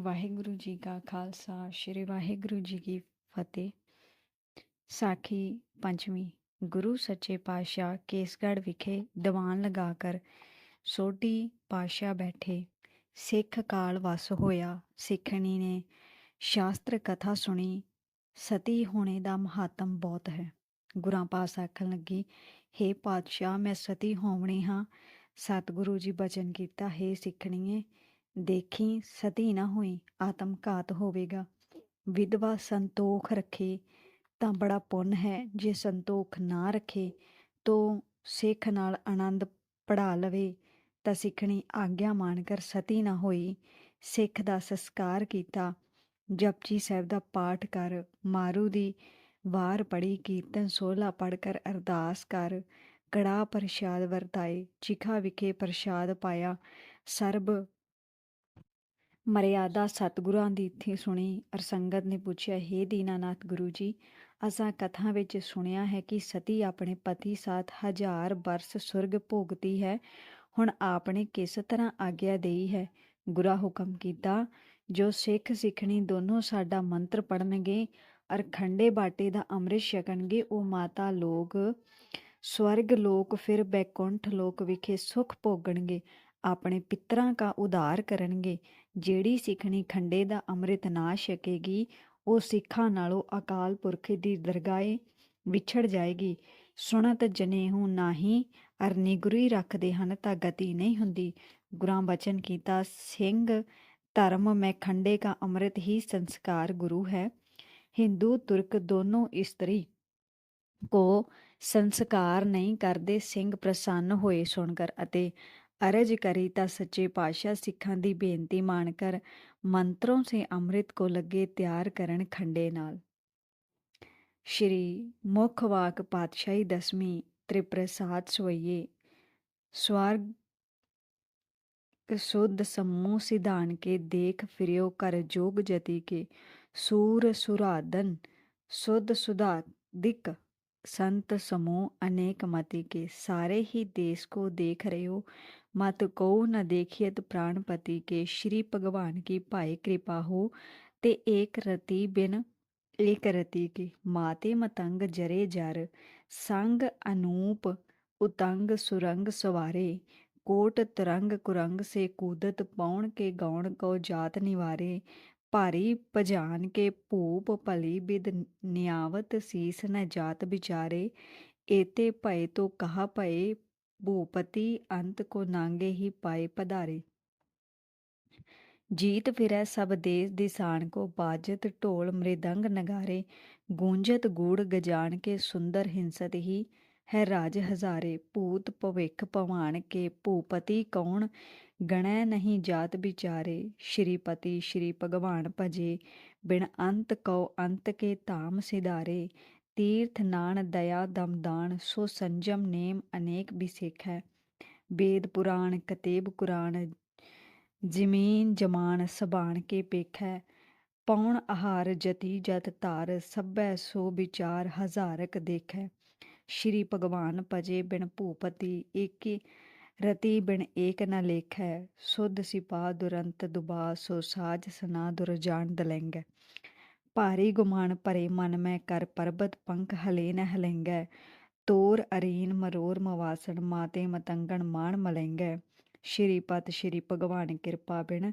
ਵਾਹਿਗੁਰੂ ਜੀ ਕਾ ਖਾਲਸਾ, ਸ੍ਰੀ ਵਾਹਿਗੁਰੂ ਜੀ ਕੀ ਫਤਿਹ। ਸਾਖੀ ਪੰਚਵੀਂ ਗੁਰੂ ਸੱਚੇ ਪਾਤਸ਼ਾਹ ਕੇਸਗੜ੍ਹ ਵਿਖੇ ਦੀਵਾਨ ਲਗਾ ਕਰ ਸੋਢੀ ਪਾਤਸ਼ਾਹ ਬੈਠੇ। ਸਿੱਖ ਕਾਲ ਵਸ ਹੋਇਆ, ਸਿੱਖਣੀ ਨੇ ਸ਼ਾਸਤਰ ਕਥਾ ਸੁਣੀ, ਸਤੀ ਹੋਣੇ ਦਾ ਮਹਾਤਮ ਬਹੁਤ ਹੈ। ਗੁਰਾਂ ਪਾਸ ਆਖਣ ਲੱਗੀ, ਹੇ ਪਾਤਸ਼ਾਹ, ਮੈਂ ਸਤੀ ਹੋਵਣੀ ਹਾਂ। ਸਤਿਗੁਰੂ ਜੀ ਬਚਨ ਕੀਤਾ, ਹੈ ਸਿੱਖਣੀਏ ਦੇਖੀ ਸਤੀ ਨਾ ਹੋਈ ਆਤਮ ਘਾਤ ਹੋਵੇਗਾ। ਵਿਧਵਾ ਸੰਤੋਖ ਰੱਖੇ ਤਾਂ ਬੜਾ ਪੁੰਨ ਹੈ, ਜੇ ਸੰਤੋਖ ਨਾ ਰੱਖੇ ਤੋ ਸਿੱਖ ਨਾਲ ਆਨੰਦ ਪੜਾ ਲਵੇ ਤਾਂ ਸਿੱਖਣੀ ਆਗਿਆ ਮਾਨ ਕਰ ਸਤੀ ਨਾ ਹੋਈ। ਸਿੱਖ ਦਾ ਸੰਸਕਾਰ ਕੀਤਾ, ਜਪਜੀ ਸਾਹਿਬ ਦਾ ਪਾਠ ਕਰ, ਮਾਰੂ ਦੀ ਵਾਰ ਪੜੀ ਕੀਰਤਨ ਸੋਲਾ ਪੜ ਕਰ, ਅਰਦਾਸ ਕਰ ਕੜਾ ਪ੍ਰਸ਼ਾਦ ਵਰਤਾਏ, ਚਿਖਾ ਵਿਖੇ ਪ੍ਰਸ਼ਾਦ ਪਾਇਆ, ਸਰਬ ਮਰਿਆਦਾ ਸਤਿਗੁਰਾਂ ਦੀ ਇੱਥੇ ਸੁਣੀ ਅਰ ਸੰਗਤ ਨੇ ਪੁੱਛਿਆ, ਹੇ ਦੀਨਾਨਾਥ ਗੁਰੂ ਜੀ ਅਸਾਂ ਕਥਾ ਵਿੱਚ ਸੁਣਿਆ ਹੈ ਕਿ ਸਤੀ ਆਪਣੇ ਪਤੀ ਸਾਥ ਹਜ਼ਾਰ ਬਰਸ ਸੁਰਗ ਭੋਗਤੀ ਹੈ। ਹੁਣ ਆਪਨੇ ਕਿਸ ਤਰ੍ਹਾਂ ਆਗਿਆ ਦੇਈ ਹੈ? ਗੁਰਾ ਹੁਕਮ ਕੀਤਾ, ਜੋ ਸਿੱਖ ਸਿੱਖਣੀ ਦੋਨੋਂ ਸਾਡਾ ਮੰਤਰ ਪੜਨਗੇ ਅਰ ਖੰਡੇ ਬਾਟੇ ਦਾ ਅੰਮ੍ਰਿਤ ਛਕਣਗੇ, ਉਹ ਮਾਤਾ ਲੋਕ, ਸਵਰਗ ਲੋਕ, ਫਿਰ ਬੈਕੁੰਠ ਲੋਕ ਵਿਖੇ ਸੁਖ ਭੋਗਣਗੇ, ਆਪਣੇ ਪਿਤਰਾਂ ਦਾ ਉਧਾਰ ਕਰਨਗੇ। ਜਿਹੜੀ ਸਿੱਖਣੀ ਖੰਡੇ ਦਾ ਅੰਮ੍ਰਿਤ ਨਾ ਛਕੇਗੀ, ਉਹ ਸਿੱਖਾਂ ਨਾਲੋਂ ਅਕਾਲ ਪੁਰਖ ਦੀ ਦਰਗਾਹੇ ਵਿਛੜ ਜਾਏਗੀ। ਸੁਣਤ ਜਨੇਹੂ ਨਾਹੀ ਅਰ ਨਿਗਰੀ ਰੱਖਦੇ ਹਨ ਤਾਂ ਗਤੀ ਨਹੀਂ ਹੁੰਦੀ। ਗੁਰਾਂ ਬਚਨ ਕੀਤਾ, ਸਿੰਘ, ਧਰਮ ਮੈਂ ਖੰਡੇ ਦਾ ਅੰਮ੍ਰਿਤ ਹੀ ਸੰਸਕਾਰ ਗੁਰੂ ਹੈ। ਹਿੰਦੂ, ਤੁਰਕ ਦੋਨੋਂ ਇਸਤਰੀ ਕੋ ਸੰਸਕਾਰ ਨਹੀਂ ਕਰਦੇ, ਸਿੰਘ ਪ੍ਰਸੰਨ ਹੋਏ ਸੁਣਕਰ ਅਤੇ ਅਰਜ ਕਰੀ ਤਾਂ ਸੱਚੇ ਪਾਤਸ਼ਾਹ ਸਿੱਖਾਂ ਦੀ ਬੇਨਤੀ ਮਾਨ ਕਰ ਮੰਤਰੋਂ ਸੇ ਅੰਮ੍ਰਿਤ ਕੋ ਲੱਗੇ ਤਿਆਰ ਕਰਨ ਖੰਡੇ ਨਾਲ। ਸ਼੍ਰੀ ਮੁਖ ਵਾਕ ਪਾਤਸ਼ਾਹੀ ਦਸਵੀਂ ਤ੍ਰਿਪ੍ਰਸਾਦ ਸਵਈਏ ਸਵਰਗ ਸੁਧ ਸਮੂਹ ਸਿਧਾਨ ਕੇ ਦੇਖ ਫਿਰਿਓ ਕਰ ਜੋਗ ਜਤੀ ਕੇ ਸੂਰ ਸੁਰਾਦਨ ਸੁਧ ਸੁਧਾ ਦਿਕ संत समूह अनेक मति के सारे ही देश को देख रहे हो मत को न देखियत प्राणपति के श्री भगवान की भाई कृपा हो ते एक रति बिन एक रति की माते मतंग जरे जर संग अनूप उतंग सुरंग सवारे कोट तरंग कुरंग से कूदत पौन के गौण को जात निवारे ਭਾਰੀ ਭਜਾਨ ਕੇ ਭੂਪ ਭਲੀ ਬਿਦ ਨਿਆਵਤ ਸੀਸ ਨ ਜਾਤ ਵਿਚਾਰੇ ਏਤੇ ਭਏ ਤੋ ਕਹਾ ਭਏ, ਭੂਪਤੀ ਅੰਤ ਕੋ ਨਾਂਗੇ ਹੀ ਪਾਏ ਪਧਾਰੇ। ਜੀਤ ਫਿਰੈ ਸਭ ਦੇਸ ਦੀ ਸਾਨ ਕੋ ਬਾਜਤ ਢੋਲ ਮ੍ਰਿਦੰਗ ਨਗਾਰੇ, ਗੂੰਜਤ ਗੂੜ ਗਜਾਨ ਕੇ ਸੁੰਦਰ ਹਿੰਸਤ ਹੀ, ਹੈ ਰਾਜ ਹਜ਼ਾਰੇ, ਭੂਤ ਭਵਿਖ ਭਵਾਨ ਕੇ ਭੂਪਤੀ ਕੌਣ ਗਣੈ ਨਹੀਂ ਜਾਤ ਵਿਚਾਰੇ ਸ਼੍ਰੀਪਤੀ ਸ਼੍ਰੀ ਭਗਵਾਨ ਭਜੇ, ਬਿਨ ਅੰਤ ਕਉ ਅੰਤ ਕੇ ਧਾਮ ਸਿਧਾਰੇ, ਤੀਰਥ ਨਾਨ ਦਇਆ ਦਮਦਾਨ ਸੋ ਸੰਜਮ ਨੇਮ ਅਨੇਕ ਬਿਸਿਖ ਹੈ ਵੇਦ ਪੁਰਾਣ, ਕਤੇਬ ਕੁਰਾਨ, ਜ਼ਮੀਨ ਜਮਾਨ ਸਬਾਨ ਕੇ ਪੇਖੈ। ਪੌਣ ਆਹਾਰ ਜਤੀ ਜਤ ਧਾਰ, ਸਭੈ ਸੋ ਵਿਚਾਰ ਹਜ਼ਾਰਕ ਦੇਖੈ। ਸ਼੍ਰੀ ਭਗਵਾਨ ਭਜੇ ਬਿਨ ਭੂਪਤੀ ਏਕੇ ਰਤੀ ਬਿਨ ਏਕ ਨ ਲੇਖੈ, ਸੁਧ ਸਿਪਾ ਦੁਰੰਤ ਦੁਬਾ, ਸੋ ਸਾਜ ਸਨਾ ਦੁਰਜਾਨ ਦਲੈਂਗੈ। ਭਾਰੀ ਗੁਮਾਨ ਭਰੇ ਮਨ ਮੈਂ ਕਰ ਪਰਬਤ ਪੰਖ ਹਲੇ ਨ ਹਲੈਂਗੈ। ਤੋਰ ਅਰੀਨ ਮਰੋਰ ਮਵਾਸਣ ਮਾਤੇ ਮਤੰਗਣ ਮਾਣ ਮਲੈਂਗੈ। ਸ਼੍ਰੀਪਤ ਸ਼੍ਰੀ ਭਗਵਾਨ ਕਿਰਪਾ ਬਿਨ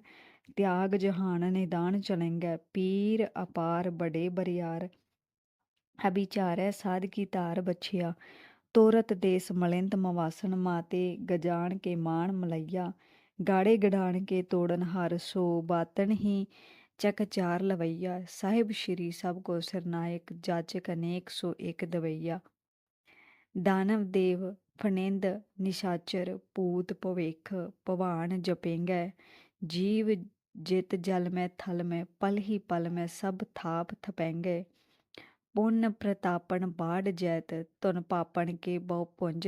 ਤਿਆਗ ਜਹਾਨ ਨਿਦਾਨ ਚਲੈਂਗੈ। ਪੀਰ ਅਪਾਰ ਬੜੇ ਬਰਿਆਰ, ਅਭਿਚਾਰੈ ਸਾਧ ਕੀ ਧਾਰ ਬਛਿਆ। ਤੋਰਤ ਦੇਸ ਮਲਿੰਦ ਮਵਾਸਣ ਮਾਤੇ ਗਜਾਣ ਕੇ ਮਾਣ ਮਲਈਆ, ਗਾੜੇ ਗੜਾਣ ਕੇ ਤੋੜਨ ਹਰ ਸੋ ਬਾਤਨ ਹੀ ਚਕ ਚਾਰ ਲਵਈਆ, ਸਾਹਿਬ ਸ਼੍ਰੀ ਸਭ ਕੋ ਸਰਨਾਇਕ ਜਾਚਕ ਅਨੇਕ ਸੋ ਇੱਕ ਦਵਈਆ। ਦਾਨਵ ਦੇਵ ਫਨਿੰਦ ਨਿਸ਼ਾਚਰ ਪੂਤ ਭਵਿਖ ਭਵਾਨ ਜਪੇਂਗੈ, ਜੀਵ ਜਿਤ ਜਲ ਮੈਂ ਥਲ ਮੈਂ ਪਲ ਹੀ ਪਲ ਮੈਂ ਸਭ ਥਾਪ ਥਪੈਂਗੇ। पुण्य प्रतापण बाढ़ जैत तुन पापण के बहु पुंज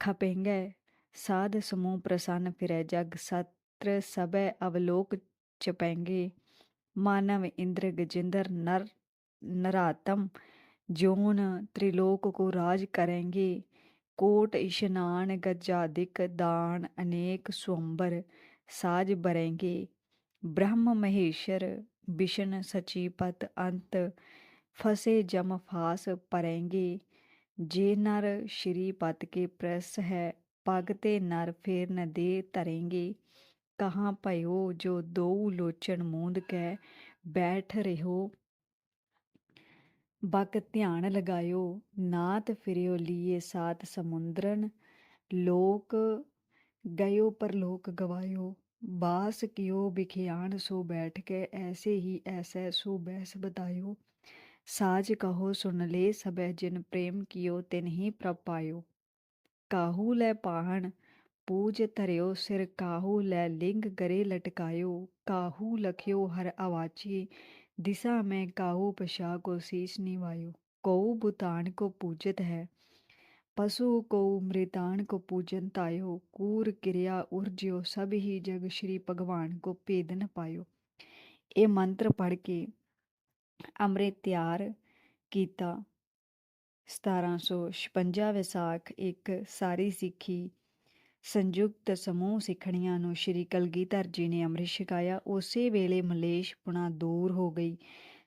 खपेंगे साध समूह प्रसन्न फिरै जग सत्र सबै अवलोक चपेंगे मानव इंद्र गजेंद्र नर नरातम जोन त्रिलोक को राज करेंगे कोट स्नान गजादिक दान अनेक स्वंबर साज बरेंगे ब्रह्म महेश्वर विष्ण सचिपत अंत ਫਸੇ ਜਮ ਫਾਸ ਪਰੇਂਗੇ ਜੇ ਨਰ ਸ਼੍ਰੀ ਪਤ ਕੇ ਪ੍ਰਸ ਹੈ, ਪਗ ਤੇ ਨਰ ਫੇਰ ਨ ਦੇ ਧਰੇਂਗੇ। ਕਹਾਂ ਭਇਓ ਜੋ ਦੋ ਲੋਚਨ ਮੂੰਦ ਕੈ, ਬੈਠ ਰਹਿਓ। ਬਕ ਧਿਆਨ ਲਗਾਇਓ, ਨਾਤ ਫਿਰਿਓ ਲੀਏ ਸਾਤ ਸਮੁੰਦਰਨ। ਲੋਕ ਗਇਓ ਪਰਲੋਕ ਗਵਾਇਓ, ਬਾਸ ਕਿਓ ਬਿਖਿਆਨ ਸੋ ਬੈਠ ਕੇ ਐਸੇ ਹੀ ਐਸੈ ਸੋ ਬੈਸ ਬਤਾਇਓ। साज कहो सुन ले सब जिन प्रेम कियो तिन्ही प्रभ पायो। काहू ले पाहण पूज धरियो सिर, काहू लै लिंग गरे लटकायो। काहू लख्यो हर अवाची दिशा में काहू पशा को शीश निवायो। कऊ बुतान को पूजित है, पशु को मृतान को पूजन तायो। कूर क्रिया उर्ज्यो, सब ही जग श्री भगवान को पेदन पायो। ये मंत्र पढ़ के ਅੰਮ੍ਰਿਤ ਤਿਆਰ ਕੀਤਾ। 1756 ਵਿਸਾਖ ਇੱਕ ਸਾਰੀ ਸਿੱਖੀ, ਸੰਯੁਕਤ ਸਮੂਹ ਸਿੱਖਣੀਆਂ ਨੂੰ ਸ਼੍ਰੀ ਕਲਗੀਧਰ ਜੀ ਨੇ ਅੰਮ੍ਰਿਤ ਛਕਾਇਆ। ਉਸੇ ਵੇਲੇ ਮਲੇਸ਼ ਪੁਣਾ ਦੂਰ ਹੋ ਗਈ।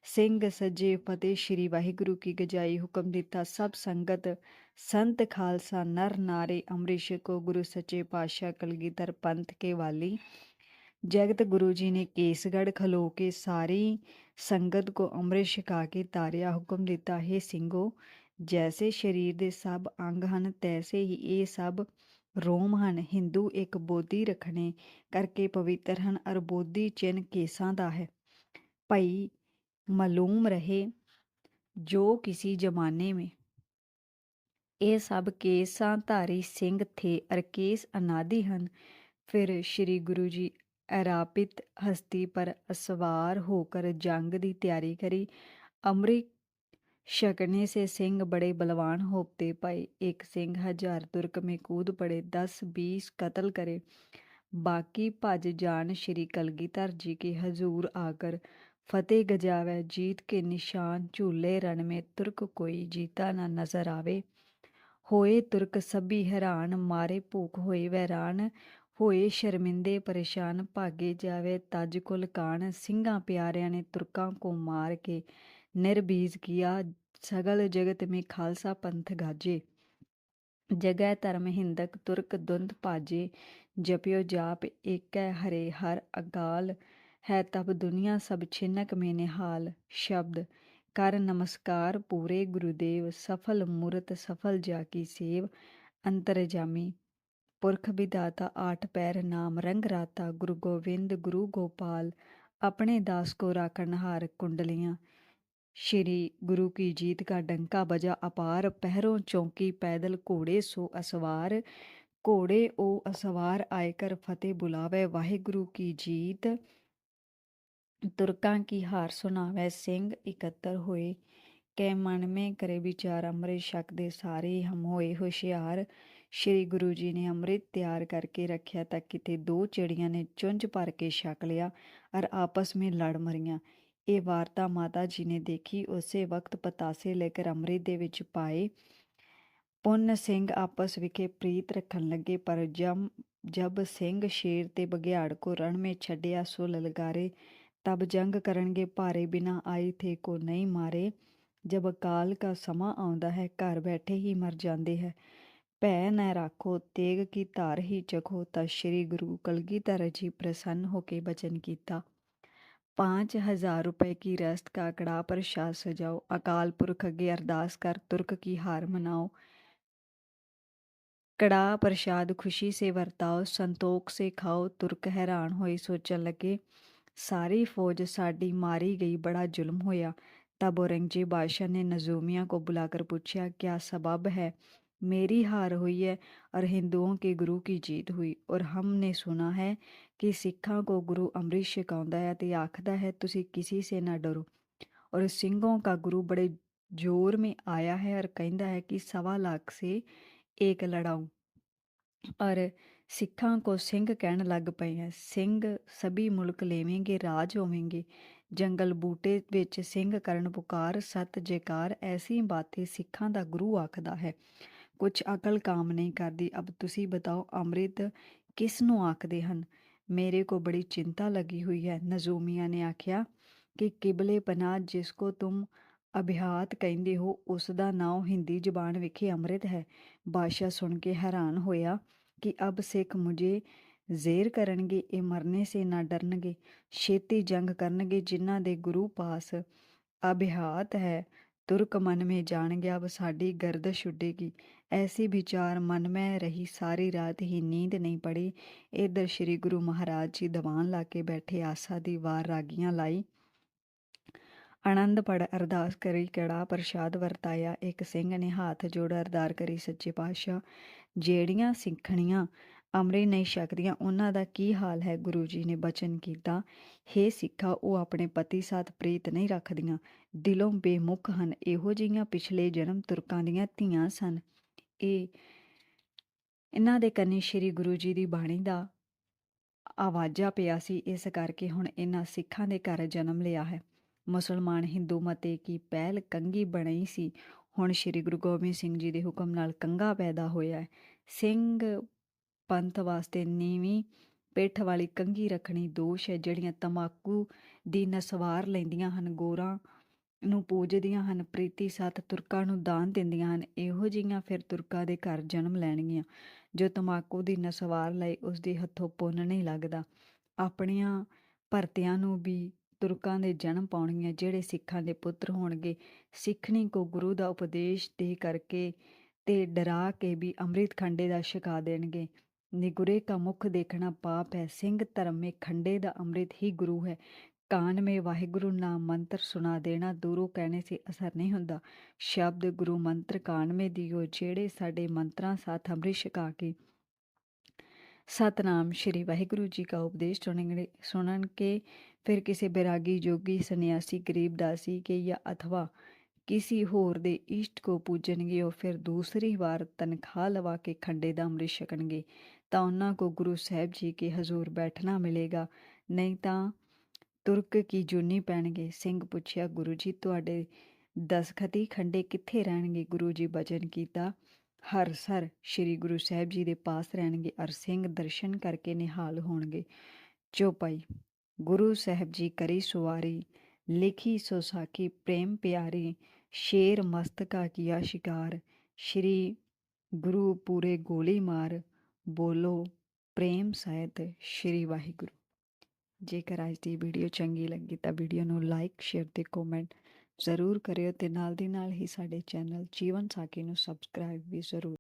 ਸਿੰਘ ਸੱਜੇ ਫਤਿਹ ਸ਼੍ਰੀ ਵਾਹਿਗੁਰੂ ਕੀ ਗਜਾਈ ਹੁਕਮ ਦਿੱਤਾ। ਸਭ ਸੰਗਤ, ਸੰਤ ਖਾਲਸਾ ਨਰ ਨਾਰੇ ਅੰਮ੍ਰਿਤ ਛਕੋ, ਗੁਰੂ ਸੱਚੇ ਪਾਤਸ਼ਾਹ ਕਲਗੀਧਰ ਪੰਥ ਕੇ ਵਾਲੀ ਜਗਤ ਗੁਰੂ ਜੀ ਨੇ ਕੇਸਗੜ ਖਲੋ ਕੇ ਸਾਰੀ ਸੰਗਤ ਕੋ ਅੰਮ੍ਰਿਤ ਛਕਾ ਕੇ ਤਾਰਿਆ ਹੁਕਮ ਦਿੱਤਾ, ਹੈ ਸਿੰਘੋ, ਜੈਸੇ ਸਰੀਰ ਦੇ ਸਭ ਅੰਗ ਹਨ, ਤੈਸੇ ਹੀ ਇਹ ਸਭ ਰੋਮ ਹਨ। ਹਿੰਦੂ ਇੱਕ ਬੋਧੀ ਰੱਖਣੇ ਕਰਕੇ ਪਵਿੱਤਰ ਹਨ ਅਰ ਬੋਧੀ ਚਿੰਨ ਕੇਸਾਂ ਦਾ ਹੈ। ਭਈ ਮਾਲੂਮ ਰਹੇ ਜੋ ਕਿਸੇ ਜ਼ਮਾਨੇ में ਇਹ ਸਭ ਕੇਸਾਂ ਧਾਰੀ ਸਿੰਘ ਥੇ ਅਰ ਕੇਸ ਅਨਾਦਿ ਹਨ। ਫਿਰ ਸ੍ਰੀ ਗੁਰੂ ਜੀ ਅਰਾਪਿਤ ਹਸਤੀ ਪਰ ਅਸਵਾਰ ਹੋकर जंग ਦੀ ਤਿਆਰੀ ਕਰੀ अमृत शकने से सिंह बड़े बलवान होते पाए एक सिंह हजार तुर्क में कूद पड़े दस बीस कत्ल करे बाकी भज जान श्री कलगीधर जी के हजूर आकर फतेह गजावे जीत के निशान झूले रण में तुर्क कोई जीता ना नजर आवे ਹੋਏ ਤੁਰਕ ਸਭੀ ਹੈਰਾਨ ਮਾਰੇ ਭੂਖ ਹੋਏ ਵੈਰਾਨ ਹੋਏ ਸ਼ਰਮਿੰਦੇ ਪਰੇਸ਼ਾਨ ਭਾਗੇ ਜਾਵੇ ਤਜ ਕੁਲ ਕਾਨ ਸਿੰਘਾਂ ਪਿਆਰਿਆਂ ਨੇ ਤੁਰਕਾਂ ਕੋ ਮਾਰ ਕੇ ਨਿਰਬੀਜ ਕੀਆ, ਸਗਲ ਜਗਤ ਮੇ ਖਾਲਸਾ ਪੰਥ ਗਾਜੇ। ਜਗੈ ਧਰਮ ਹਿੰਦਕ ਤੁਰਕ ਦੁੰਦ ਭਾਜੇ, ਜਪਿਓ ਜਾਪ ਏਕੈ ਹਰੇ ਹਰ ਅਗਾਲ, ਹੈ ਤਬ ਦੁਨੀਆ ਸਭ ਛਿਨਕ ਮੇ ਨਿਹਾਲ। ਸ਼ਬਦ, ਕਰ ਨਮਸਕਾਰ ਪੂਰੇ ਗੁਰੂਦੇਵ, ਸਫਲ ਮੂਰਤ ਸਫਲ ਜਾ ਕੀ ਸੇਵ ਅੰਤਰਜਾਮੀ ਪੁਰਖ ਵਿਦਾਤਾ ਆਠ ਪੈਰ ਨਾਮ ਰੰਗ ਰਾਤਾ, ਗੁਰੂ ਗੋਬਿੰਦ, ਗੁਰੂ ਗੋਪਾਲ, ਆਪਣੇ ਦਾਸ ਕੋ ਰਾਖਣ ਹਾਰ ਕੁੰਡਲੀਆਂ। ਸ਼੍ਰੀ ਗੁਰੂ ਕੀ ਜੀਤ ਕਾ ਡੰਕਾ ਬਜਾ ਅਪਾਰ, ਪਹਿਰੋਂ ਚੌਂਕੀ ਪੈਦਲ ਘੋੜੇ ਸੋ ਅਸਵਾਰ। ਘੋੜੇ ਉਹ ਅਸਵਾਰ, ਆਏ ਕਰ ਫਤਿਹ ਬੁਲਾਵੇ, ਵਾਹਿਗੁਰੂ ਕੀ ਜੀਤ। ਤੁਰਕਾਂ ਕੀ ਹਾਰ ਸੁਣਾਵੇ, ਸਿੰਘ ਇਕੱਤਰ ਹੋਏ। ਕੈ ਮਨ ਮੇ ਕਰੇ ਵਿਚਾਰ, ਅੰਮ੍ਰਿਤ ਸ਼ਕ ਦੇ ਸਾਰੇ ਹਮ ਹੋਏ ਹੁਸ਼ਿਆਰ। ਸ਼੍ਰੀ ਗੁਰੂ ਜੀ ਨੇ ਅੰਮ੍ਰਿਤ ਤਿਆਰ ਕਰਕੇ ਰੱਖਿਆ ਤਾਂ ਕਿਤੇ ਦੋ ਚਿੜੀਆਂ ਨੇ ਚੁੰਝ ਭਰ ਕੇ ਛਕ ਲਿਆ ਔਰ ਆਪਸ ਵਿੱਚ ਲੜ ਮਰੀਆਂ। ਇਹ ਵਾਰਤਾ ਮਾਤਾ ਜੀ ਨੇ ਦੇਖੀ, ਉਸੇ ਵਕਤ ਪਤਾਸੇ ਲੈ ਕੇ ਅੰਮ੍ਰਿਤ ਦੇ ਵਿੱਚ ਪਾਏ। ਪੁੰਨ ਸਿੰਘ ਆਪਸ ਵਿਖੇ ਪ੍ਰੀਤ ਰੱਖਣ ਲੱਗੇ, ਪਰ ਜਮ, ਜਬ ਸਿੰਘ ਸ਼ੇਰ ਤੇ ਬਗਿਆੜ ਕੋ ਰਣ ਮੇ ਛੱਡਿਆ ਸੋ ਲਲਕਾਰੇ, ਤਬ ਜੰਗ ਕਰਨਗੇ ਭਾਰੇ ਬਿਨਾ ਆਈ ਥੇ ਕੋ ਨਹੀਂ ਮਾਰੇ। ਜਬ ਅਕਾਲ ਕਾ ਸਮਾਂ ਆਉਂਦਾ ਹੈ, ਘਰ ਬੈਠੇ ਹੀ ਮਰ ਜਾਂਦੇ ਹੈ। ਭੈ ਨ ਰੱਖੋ ਤੇਗ ਕੀ ਧਾਰ ਹੀ ਚਖੋ ਤਾਂ ਸ੍ਰੀ ਗੁਰੂ ਕਲਗੀਧਰ ਜੀ ਪ੍ਰਸੰਨ ਹੋ ਕੇ ਬਚਨ ਕੀਤਾ 5000 रुपए की रस्त का कड़ा प्रसाद सजाओ अकाल पुरख अगे अरदास कर तुर्क की हार मनाओ कड़ा प्रसाद खुशी से वरताओ संतोख से खाओ तुर्क हैरान होए सोचन लगे सारी फौज साड़ी मारी गई बड़ा जुल्म होया तब औरंगजेब बादशाह ने नजूमिया को बुलाकर पूछा क्या सबब है मेरी हार हुई है और हिंदुओं के गुरु की जीत हुई और हमने सुना है ਕਿ ਸਿੱਖਾਂ ਕੋ ਗੁਰੂ ਅੰਮ੍ਰਿਤ ਛਕਾਉਂਦਾ ਹੈ ਤੇ ਆਖਦਾ ਹੈ ਤੁਸੀਂ ਕਿਸੇ ਸੇ ਨਾ ਡਰੋ और सिंहों का गुरु बड़े जोर में आया है और कहता है कि सवा लाख से एक लड़ाऊं और सिखा को सिंह कहन लग पे हैं सिंह सभी मुल्क लेवेंगे राज होवेंगे जंगल बूटे विच सिंह करन पुकार सत जयकार ऐसी बातें सिखा दा गुरु आखदा है ਕੁਝ ਅਕਲ ਕਾਮ ਨਹੀਂ ਕਰਦੀ। ਅਬ ਤੁਸੀਂ ਬਤਾਓ, ਅੰਮ੍ਰਿਤ ਕਿਸ ਨੂੰ ਆਖਦੇ ਹਨ? ਮੇਰੇ ਕੋ ਬੜੀ ਚਿੰਤਾ ਲਗੀ ਹੋਈ ਹੈ। ਨਜ਼ੂਮੀਆਂ ਨੇ ਆਖਿਆ ਕਿ ਕਿਬਲੇ ਪਨਾਹ ਜਿਸ ਕੋ ਤੁਮ ਅਭਿਆਤ ਕਹਿੰਦੇ ਹੋ ਉਸ ਦਾ ਨਾਮ ਹਿੰਦੀ ਜ਼ਬਾਨ ਵਿਖੇ ਅੰਮ੍ਰਿਤ ਹੈ। ਬਾਦਸ਼ਾਹ ਸੁਣ ਕੇ ਹੈਰਾਨ ਹੋਇਆ ਕਿ ਅਬ ਸਿੱਖ ਮੁਝੇ ਜ਼ੇਰ ਕਰਨਗੇ, ਇਹ ਮਰਨੇ ਸੇ ਨਾ ਡਰਨਗੇ। ਛੇਤੀ ਜੰਗ ਕਰਨਗੇ, ਜਿਨ੍ਹਾਂ ਦੇ ਗੁਰੂ ਪਾਸ ਅਭਿਆਤ ਹੈ ਤੁਰਕ ਮਨ ਮੇ ਜਾਣ ਗਿਆ ਅਬ ਸਾਡੀ ਗਰਦਸ਼ ਉੱਡੇਗੀ। ਐਸੀ ਵਿਚਾਰ ਮਨ ਮੈਂ ਰਹੀ, ਸਾਰੀ ਰਾਤ ਹੀ ਨੀਂਦ ਨਹੀਂ ਪੜੀ। ਇਧਰ ਸ੍ਰੀ ਗੁਰੂ ਮਹਾਰਾਜ ਜੀ ਦੀਵਾਨ ਲਾ ਕੇ ਬੈਠੇ, ਆਸਾ ਦੀ ਵਾਰ ਰਾਗੀਆਂ ਲਾਈ। ਆਨੰਦ ਪੜ ਅਰਦਾਸ ਕਰੀ, ਕੜਾ ਪ੍ਰਸ਼ਾਦ ਵਰਤਾਇਆ। ਇੱਕ ਸਿੰਘ ਨੇ ਹੱਥ ਜੋੜ ਅਰਦਾਰ ਕਰੀ, ਸੱਚੇ ਪਾਤਸ਼ਾਹ, ਜਿਹੜੀਆਂ ਸਿੱਖਣੀਆਂ ਅੰਮ੍ਰਿਤ ਨਹੀਂ ਛਕਦੀਆਂ। ਉਹਨਾਂ ਦਾ ਕੀ ਹਾਲ ਹੈ? ਗੁਰੂ ਜੀ ਨੇ ਬਚਨ ਕੀਤਾ, ਹੇ ਸਿੱਖਾ, ਉਹ ਆਪਣੇ ਪਤੀ ਸਾਥ ਪ੍ਰੀਤ ਨਹੀਂ ਰੱਖਦੀਆਂ। ਦਿਲੋਂ ਬੇਮੁਖ ਹਨ। ਇਹੋ ਜਿਹੀਆਂ ਪਿਛਲੇ ਜਨਮ ਤੁਰਕਾਂ ਦੀਆਂ ਧੀਆਂ ਸਨ। ਇਹ, ਇਹਨਾਂ ਦੇ ਕੰਨੀ ਸ੍ਰੀ ਗੁਰੂ ਜੀ ਦੀ ਬਾਣੀ ਦਾ ਆਵਾਜ਼ਾ ਪਿਆ ਸੀ। ਇਸ ਕਰਕੇ ਹੁਣ ਇਹਨਾਂ ਸਿੱਖਾਂ ਦੇ ਘਰ ਜਨਮ ਲਿਆ ਹੈ। ਮੁਸਲਮਾਨ ਹਿੰਦੂ ਮਤੇ ਕੀ ਪਹਿਲ ਕੰਗੀ ਬਣਈ ਸੀ। ਹੁਣ ਸ੍ਰੀ ਗੁਰੂ ਗੋਬਿੰਦ ਸਿੰਘ ਜੀ ਦੇ ਹੁਕਮ ਨਾਲ ਕੰਗਾ ਪੈਦਾ ਹੋਇਆ ਹੈ। ਸਿੰਘ ਪੰਥ ਵਾਸਤੇ ਨੀਵੀਂ ਪਿੱਠ ਵਾਲੀ ਕੰਗੀ ਰੱਖਣੀ ਦੋਸ਼ ਹੈ, ਜਿਹੜੀਆਂ ਤਮਾਕੂ ਦੀ ਨਸਵਾਰ ਲੈਂਦੀਆਂ ਹਨ, ਗੋਰਾਂ ਨੂੰ ਪੂਜਦੀਆਂ ਹਨ, ਪ੍ਰੀਤੀ ਸਤ ਤੁਰਕਾਂ ਨੂੰ ਦਾਨ ਦਿੰਦੀਆਂ ਹਨ, ਇਹੋ ਜਿਹੀਆਂ ਫਿਰ ਤੁਰਕਾਂ ਦੇ ਘਰ ਜਨਮ ਲੈਣਗੀਆਂ, ਜੋ ਤਮਾਕੂ ਦੀ ਨਸਵਾਰ ਲਈ ਉਸ ਦੇ ਹੱਥੋਂ ਪੁੰਨ ਨਹੀਂ ਲੱਗਦਾ। ਆਪਣੀਆਂ ਭਰਤਿਆਂ ਨੂੰ ਵੀ ਤੁਰਕਾਂ ਦੇ ਜਨਮ ਪਾਉਣਗੀਆਂ, ਜਿਹੜੇ ਸਿੱਖਾਂ ਦੇ ਪੁੱਤਰ ਹੋਣਗੇ। ਸਿੱਖਣੀ ਕੋ ਗੁਰੂ ਦਾ ਉਪਦੇਸ਼ ਦੇ ਕਰਕੇ ਤੇ ਡਰਾ ਕੇ ਵੀ ਅੰਮ੍ਰਿਤ ਖੰਡੇ ਦਾ ਛਕਾ ਦੇਣਗੇ। ਨਿਗੁਰੇ ਕਾ ਮੁਖ ਦੇਖਣਾ ਪਾਪ ਹੈ, ਸਿੰਘ ਧਰਮ ਮੇ ਖੰਡੇ ਦਾ ਅੰਮ੍ਰਿਤ ਹੀ ਗੁਰੂ ਹੈ। ਕਾਨ ਮੇ ਵਾਹਿਗੁਰੂ ਨਾਮ ਮੰਤਰ ਸੁਣਾ ਦੇਣਾ, ਦੂਰੋਂ ਕਹਿਣੇ ਸੇ ਅਸਰ ਨਹੀਂ ਹੁੰਦਾ। ਸ਼ਬਦ ਗੁਰੂ ਮੰਤਰ ਕਾਨ ਮੇ ਦਿਓ, ਜਿਹੜੇ ਸਾਡੇ ਮੰਤਰਾਂ ਸਾਥ ਅੰਮ੍ਰਿਤ ਛਕਾ ਕੇ। ਸਤਨਾਮ ਸ਼੍ਰੀ ਵਾਹਿਗੁਰੂ ਜੀ ਕਾ ਉਪਦੇਸ਼ ਸੁਣਨਗੇ ਸੁਣਨ ਕੇ ਫਿਰ ਕਿਸੇ ਬੈਰਾਗੀ ਜੋਗੀ ਸੰਨਿਆਸੀ ਗਰੀਬ ਦਾਸੀ ਕੇ ਜਾਂ ਅਥਵਾ ਕਿਸੇ ਹੋਰ ਦੇ ਇਸ਼ਟ ਕੋ ਪੂਜਣਗੇ, ਉਹ ਫਿਰ ਦੂਸਰੀ ਵਾਰ ਤਨਖਾਹ ਲਵਾ ਕੇ ਖੰਡੇ ਦਾ ਅੰਮ੍ਰਿਤ ਛਕਣਗੇ। ਤਾਂ ਉਹਨਾਂ ਕੋ ਗੁਰੂ ਸਾਹਿਬ ਜੀ ਕੇ ਹਜ਼ੂਰ ਬੈਠਣਾ ਮਿਲੇਗਾ। ਨਹੀਂ ਤਾਂ ਤੁਰਕ ਕੀ ਜੁਨੀ ਪੈਣਗੇ? ਸਿੰਘ ਪੁੱਛਿਆ, ਗੁਰੂ ਜੀ, ਤੁਹਾਡੇ ਦਸਖਤੀ ਖੰਡੇ ਕਿੱਥੇ ਰਹਿਣਗੇ? ਗੁਰੂ ਜੀ ਬਚਨ ਕੀਤਾ, ਹਰ ਸਰ ਸ੍ਰੀ ਗੁਰੂ ਸਾਹਿਬ ਜੀ ਦੇ ਪਾਸ ਰਹਿਣਗੇ ਅਰ ਸਿੰਘ ਦਰਸ਼ਨ ਕਰਕੇ ਨਿਹਾਲ ਹੋਣਗੇ। ਚੌਪਾਈ ਗੁਰੂ ਸਾਹਿਬ ਜੀ ਕਰੀ ਸੁਵਾਰੀ ਲਿਖੀ ਸੋ ਸਾਖੀ, ਪ੍ਰੇਮ ਪਿਆਰੀ, ਸ਼ੇਰ ਮਸਤਕਾ ਕੀਆ ਸ਼ਿਕਾਰ, ਸ਼੍ਰੀ ਗੁਰੂ ਪੂਰੇ ਗੋਲੀ ਮਾਰ ਬੋਲੋ ਪ੍ਰੇਮ ਸਹਿਤ ਸ਼੍ਰੀ ਵਾਹਿਗੁਰੂ ਜੇਕਰ ਅੱਜ ਦੀ ਵੀਡੀਓ ਚੰਗੀ ਲੱਗੀ ਤਾਂ ਵੀਡੀਓ ਨੂੰ ਲਾਈਕ ਸ਼ੇਅਰ ਤੇ ਕਮੈਂਟ ਜ਼ਰੂਰ ਕਰਿਓ ਤੇ ਨਾਲ ਦੀ ਨਾਲ ਹੀ ਸਾਡੇ ਚੈਨਲ ਜੀਵਨ ਸਾਖੀ ਨੂੰ ਸਬਸਕ੍ਰਾਈਬ ਵੀ ਜ਼ਰੂਰ